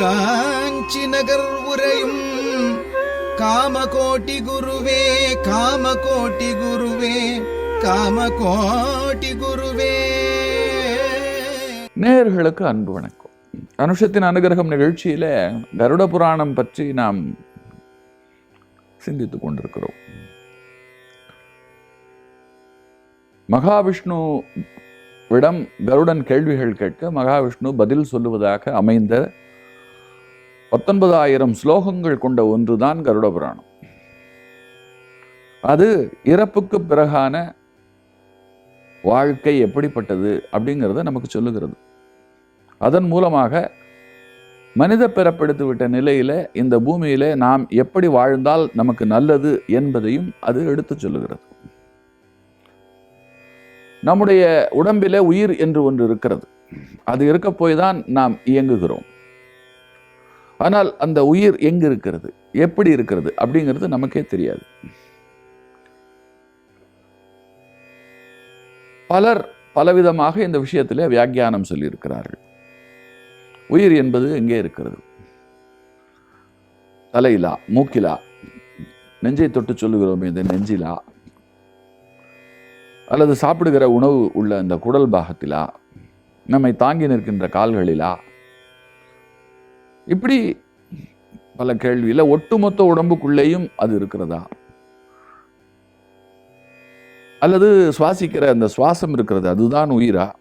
காஞ்சி நகர் உரையும் காமகோட்டி குருவே காமகோட்டி குருவே காமகோட்டி குருவே. நேயர்களுக்கு அன்பு வணக்கம். அனுஷத்தின் அனுகிரகம் நிகழ்ச்சியில கருட புராணம் பற்றி நாம் சிந்தித்துக் கொண்டிருக்கிறோம். மகாவிஷ்ணு விடம் கருடன் கேள்விகள் கேட்க மகாவிஷ்ணு பதில் சொல்லுவதாக அமைந்த பத்தொன்பதாயிரம் ஸ்லோகங்கள் கொண்ட ஒன்றுதான் கருட புராணம் அது இறப்புக்கு பிறகான வாழ்க்கை எப்படிப்பட்டது அப்படிங்கிறத நமக்கு சொல்லுகிறது. அதன் மூலமாக மனித பிறப்பெடுத்து விட்ட நிலையில் இந்த பூமியில் நாம் எப்படி வாழ்ந்தால் நமக்கு நல்லது என்பதையும் அது எடுத்து சொல்லுகிறது. நம்முடைய உடம்பில் உயிர் என்று ஒன்று இருக்கிறது. அது இருக்க போய் தான் நாம் இயங்குகிறோம். ஆனால் அந்த உயிர் எங்கு இருக்கிறது? எப்படி இருக்கிறது? அப்படிங்கிறது நமக்கே தெரியாது. பலர் பலவிதமாக இந்த விஷயத்திலே வியாக்கியானம் சொல்லியிருக்கிறார்கள். உயிர் என்பது எங்கே இருக்கிறது? தலையிலா? மூக்கிலா? நெஞ்சை தொட்டு சொல்லுகிறோமே இந்த நெஞ்சிலா? அல்லது சாப்பிடுகிற உணவு உள்ள அந்த குடல் பாகத்திலா? நம்மை தாங்கி நிற்கின்ற கால்களிலா? இப்படி பல கேள்வியில் ஒட்டுமொத்த உடம்புக்குள்ளேயும் அது இருக்கிறதா? அல்லது சுவாசிக்கிற அந்த சுவாசம் இருக்கிறது அதுதான் உயிரா?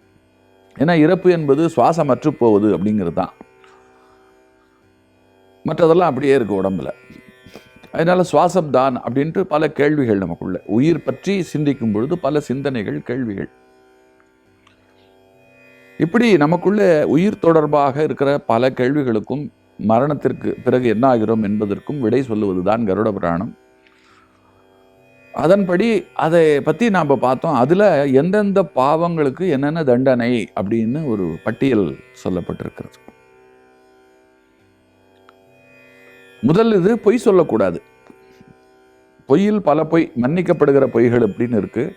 ஏன்னா இறப்பு என்பது சுவாசம் அற்று போவது அப்படிங்கிறது? தான் மற்றதெல்லாம் அப்படியே இருக்கு உடம்புல. அதனால் சுவாசம் தான் அப்படின்ட்டு பல கேள்விகள் நமக்குள்ள. உயிர் பற்றி சிந்திக்கும் பொழுது பல சிந்தனைகள் கேள்விகள். இப்படி நமக்குள்ள உயிர் தொடர்பாக இருக்கிற பல கேள்விகளுக்கும் மரணத்திற்கு பிறகு என்ன ஆகிறோம் என்பதற்கும் விடை சொல்லுவதுதான் கருட புராணம். அதன்படி அதை பற்றி நாம் பார்த்தோம். அதில் எந்தெந்த பாவங்களுக்கு என்னென்ன தண்டனை அப்படின்னு ஒரு பட்டியல் சொல்லப்பட்டிருக்கிறது. முதல் இது பொய் சொல்லக்கூடாது. பொய்யில் பல பொய் மன்னிக்கப்படுகிற பொய்கள் அப்படின்னு இருக்கு.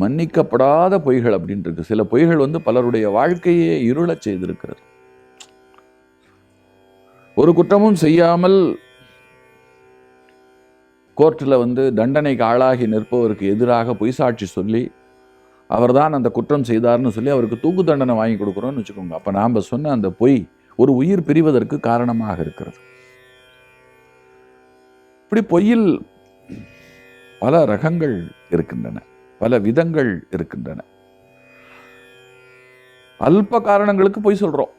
மன்னிக்கப்படாத பொய்கள் அப்படின்னு இருக்கு. சில பொய்கள் வந்து பலருடைய வாழ்க்கையே இருளச் செய்திருக்கிறது. ஒரு குற்றமும் செய்யாமல் கோர்ட்டில் வந்து தண்டனைக்கு ஆளாகி நிற்பவருக்கு எதிராக பொய் சாட்சி சொல்லி அவர்தான் அந்த குற்றம் செய்தார்னு சொல்லி அவருக்கு தூக்கு தண்டனை வாங்கி கொடுக்குறோம்னு வச்சுக்கோங்க. அப்போ நாம் சொன்ன அந்த பொய் ஒரு உயிர் பிரிவதற்கு காரணமாக இருக்கிறது. இப்படி பொய்யில் பல ரகங்கள் இருக்கின்றன. பல விதங்கள் இருக்கின்றன. அல்ப காரணங்களுக்கு பொய் சொல்றோம்.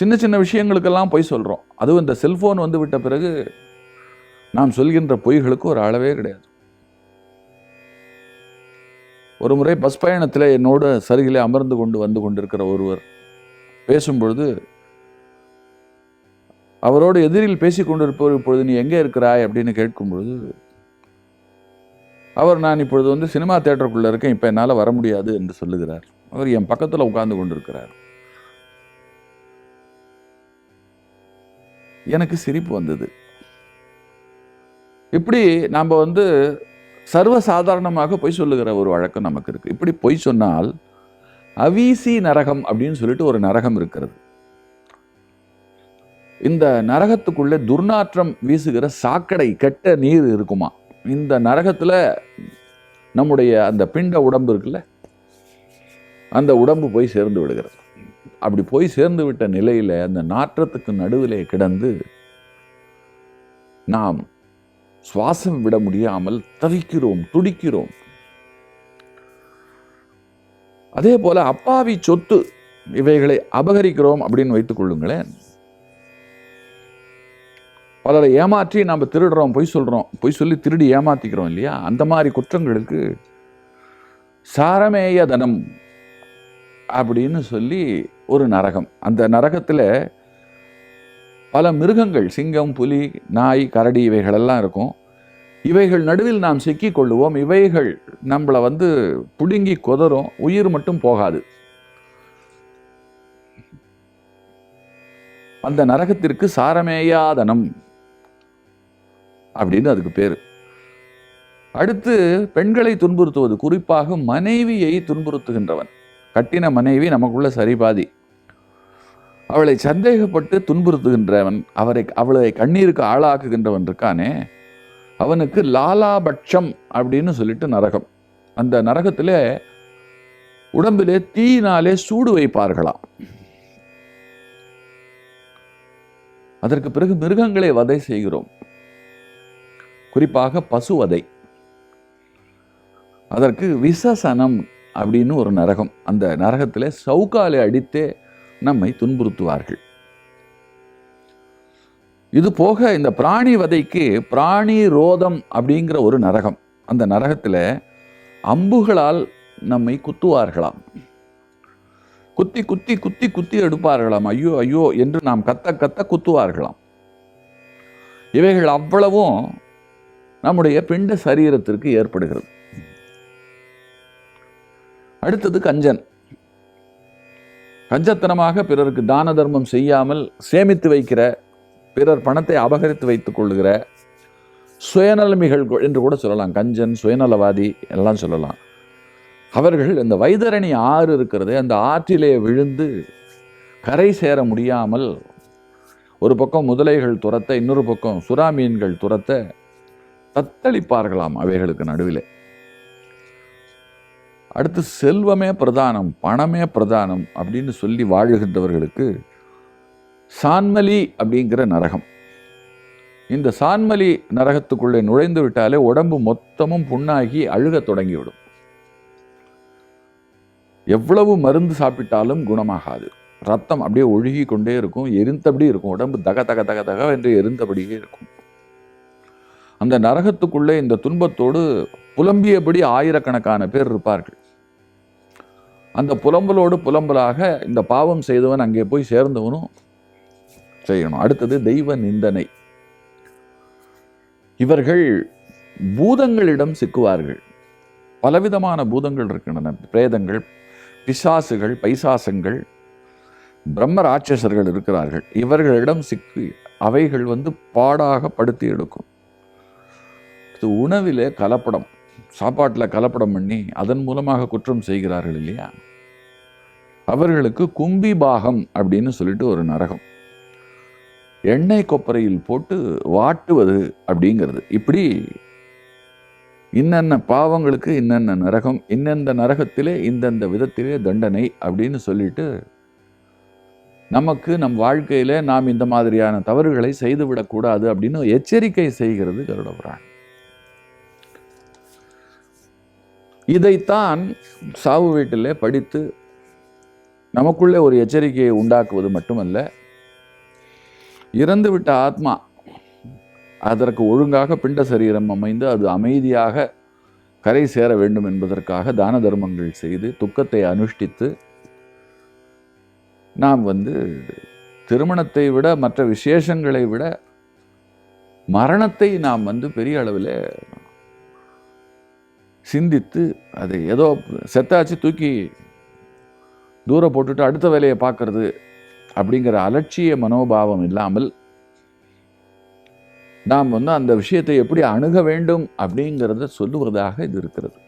சின்ன சின்ன விஷயங்களுக்கெல்லாம் பொய் சொல்கிறோம் அதுவும் இந்த செல்ஃபோன் வந்து விட்ட பிறகு நாம் சொல்கின்ற பொய்களுக்கு ஒரு அளவே கிடையாது. ஒரு முறை பஸ் பயணத்தில் என்னோட சருகிலே அமர்ந்து கொண்டு வந்து கொண்டிருக்கிற ஒருவர் பேசும்பொழுது அவரோடு எதிரில் பேசி கொண்டிருப்பவர் இப்பொழுது நீ எங்கே இருக்கிறாய் அப்படின்னு கேட்கும்பொழுது அவர் நான் இப்பொழுது வந்து சினிமா தேட்டருக்குள்ளே இருக்கேன் இப்போ என்னால் வர முடியாது என்று சொல்லுகிறார். அவர் என் பக்கத்தில் உட்கார்ந்து கொண்டிருக்கிறார். எனக்கு சிரிப்பு வந்தது. இப்படி நாம் வந்து சர்வசாதாரணமாக பொய் சொல்லுகிற ஒரு வழக்கம் நமக்கு இருக்குது இப்படி பொய் சொன்னால் அவீசி நரகம் அப்படின்னு சொல்லிட்டு ஒரு நரகம் இருக்கிறது. இந்த நரகத்துக்குள்ளே துர்நாற்றம் வீசுகிற சாக்கடை கெட்ட நீர் இருக்குமா? இந்த நரகத்தில் நம்முடைய அந்த பிண்ட உடம்பு இருக்குல்ல அந்த உடம்பு போய் சேர்ந்து விடுகிறது. அப்படி போய் சேர்ந்து விட்ட நிலையில அந்த நாற்றத்துக்கு நடுவிலே கிடந்து நாம் சுவாசம் விட முடியாமல் தவிக்கிறோம் துடிக்கிறோம். அதே போல அப்பாவி சொத்து இவைகளை அபகரிக்கிறோம் அப்படின்னு வைத்துக் கொள்ளுங்களேன். பலரை ஏமாற்றி நாம் திருடுறோம் பொய் சொல்றோம் பொய் சொல்லி திருடி ஏமாற்றிக்கிறோம் இல்லையா? அந்த மாதிரி குற்றங்களுக்கு சாரமேய தனம் அப்படின்னு சொல்லி ஒரு நரகம். அந்த நரகத்தில் பல மிருகங்கள் சிங்கம் புலி நாய் கரடி இவைகளெல்லாம் இருக்கும். இவைகள் நடுவில் நாம் சிக்கிக்கொள்ளுவோம் இவைகள் நம்மளை வந்து புடுங்கி கொதறும். உயிர் மட்டும் போகாது. அந்த நரகத்திற்கு சாரமேயாதனம் அப்படின்னு அதுக்கு பேர். அடுத்து பெண்களை துன்புறுத்துவது குறிப்பாக மனைவியை துன்புறுத்துகின்றவன். கட்டின மனைவி நமக்குள்ள சரிபாதி. அவளை சந்தேகப்பட்டு துன்புறுத்துகின்றவன் அவரை அவளை கண்ணீருக்கு ஆளாக்குகின்றவன் இருக்கானே அவனுக்கு லாலாபட்சம் அப்படின்னு சொல்லிட்டு நரகம். அந்த நரகத்திலே உடம்பிலே தீயினாலே சூடு வைப்பார்களாம். அதற்கு பிறகு மிருகங்களை வதை செய்கிறோம். குறிப்பாக பசுவதை. அதற்கு விசசனம் அப்படின்னு ஒரு நரகம். அந்த நரகத்தில் சவுக்காலை அடித்தே நம்மை துன்புறுத்துவார்கள். இது போக இந்த பிராணி வதைக்கு பிராணி ரோதம் அப்படிங்கிற ஒரு நரகம். அந்த நரகத்தில் அம்புகளால் நம்மை குத்துவார்களாம். குத்தி குத்தி குத்தி குத்தி எடுப்பார்களாம். ஐயோ ஐயோ என்று நாம் கத்த கத்த குத்துவார்களாம். இவைகள் அவ்வளவும் நம்முடைய பிண்ட சரீரத்திற்கு ஏற்படுகிறது. அடுத்தது கஞ்சன். கஞ்சத்தனமாக பிறருக்கு தான தர்மம் செய்யாமல் சேமித்து வைக்கிற பிறர் பணத்தை அபகரித்து வைத்துக் கொள்கிற சுயநலமிகள் என்று கூட சொல்லலாம். கஞ்சன் சுயநலவாதி எல்லாம் சொல்லலாம். அவர்கள் இந்த வைதரணி ஆறு இருக்கிறது. அந்த ஆற்றிலே விழுந்து கரை சேர முடியாமல் ஒரு பக்கம் முதலைகள் துரத்த இன்னொரு பக்கம் சுறா மீன்கள் துரத்த தத்தளிப்பார்களாம் அவைகளுக்கு நடுவில். அடுத்து செல்வமே பிரதானம் பணமே பிரதானம் அப்படின்னு சொல்லி வாழுகின்றவர்களுக்கு சான்மலி அப்படிங்கிற நரகம். இந்த சான்மலி நரகத்துக்குள்ளே நுழைந்து விட்டாலே உடம்பு மொத்தமும் புண்ணாகி அழுக தொடங்கிவிடும். எவ்வளவு மருந்து சாப்பிட்டாலும் குணமாகாது. ரத்தம் அப்படியே ஒழுகி கொண்டே இருக்கும் எரிந்தபடி இருக்கும் உடம்பு தக தக தக தக என்று எரிந்தபடியே இருக்கும். அந்த நரகத்துக்குள்ளே இந்த துன்பத்தோடு புலம்பியபடி ஆயிரக்கணக்கான பேர் இருப்பார்கள். அந்த புலம்பலோடு புலம்பலாக இந்த பாவம் செய்தவன் அங்கே போய் சேர்ந்தவனும் செய்யணும். அடுத்தது தெய்வ நிந்தனை. இவர்கள் பூதங்களிடம் சிக்குவார்கள். பலவிதமான பூதங்கள் இருக்கின்றன. பிரேதங்கள் பிசாசுகள் பைசாசங்கள் பிரம்ம ராட்சசர்கள் இருக்கிறார்கள். இவர்களிடம் சிக்கி அவைகள் வந்து பாடாக படுத்தி எடுக்கும். இது உணவிலே கலப்படம். சாப்பாட்டில் கலப்படம் பண்ணி அதன் மூலமாக குற்றம் செய்கிறார்கள் இல்லையா? அவர்களுக்கு கும்பி பாகம் அப்படின்னு சொல்லிட்டு ஒரு நரகம். எண்ணெய் கொப்பரையில் போட்டு வாட்டுவது அப்படிங்கிறது. இப்படி இன்னென்ன பாவங்களுக்கு இன்னென்ன நரகம் இன்னெந்த நரகத்திலே இந்தந்த விதத்திலே தண்டனை அப்படின்னு சொல்லிட்டு நமக்கு நம் வாழ்க்கையில நாம் இந்த மாதிரியான தவறுகளை செய்துவிடக்கூடாது அப்படின்னு எச்சரிக்கை செய்கிறது கருட இதைத்தான் சாவு வீட்டில் படித்து நமக்குள்ளே ஒரு எச்சரிக்கையை உண்டாக்குவது மட்டுமல்ல இறந்துவிட்ட ஆத்மா அதற்கு ஒழுங்காக பிண்ட சரீரம் அமைந்து அது அமைதியாக கரை சேர வேண்டும் என்பதற்காக தான தர்மங்கள் செய்து துக்கத்தை அனுஷ்டித்து நாம் வந்து திருமணத்தை விட மற்ற விசேஷங்களை விட மரணத்தை நாம் வந்து பெரிய அளவில் சிந்தித்து அதை ஏதோ செத்தாச்சு தூக்கி தூர போட்டுட்டு அடுத்த வேலையை பார்க்கறது அப்படிங்கிற அலட்சிய மனோபாவம் இல்லாமல் நாம் வந்து அந்த விஷயத்தை எப்படி அணுக வேண்டும் அப்படிங்கிறத சொல்லுவதாக இது இருக்கிறது.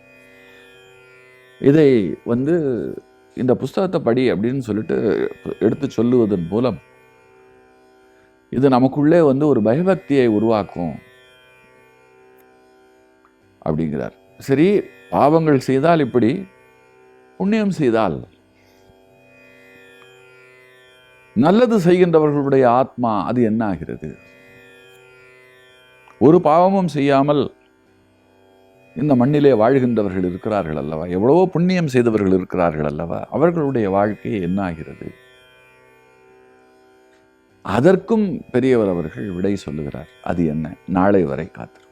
இதை வந்து இந்த புஸ்தகத்தை படி அப்படின்னு சொல்லிட்டு எடுத்து சொல்லுவதன் மூலம் இது நமக்குள்ளே வந்து ஒரு பயபக்தியை உருவாக்கும் அப்படிங்கிறார். சரி பாவங்கள் செய்தால் இப்படி புண்ணியம் செய்தால் நல்லது செய்கின்றவர்களுடைய ஆத்மா அது என்ன ஆகிறது ஒரு பாவமும் செய்யாமல் இந்த மண்ணிலே வாழ்கின்றவர்கள் இருக்கிறார்கள் அல்லவா? எவ்வளவோ புண்ணியம் செய்தவர்கள் இருக்கிறார்கள் அல்லவா? அவர்களுடைய வாழ்க்கை என்ன ஆகிறது அதற்கும் பெரியவர் அவர்கள் விடை சொல்லுகிறார். அது என்ன? நாளை வரை காத்திருக்கும்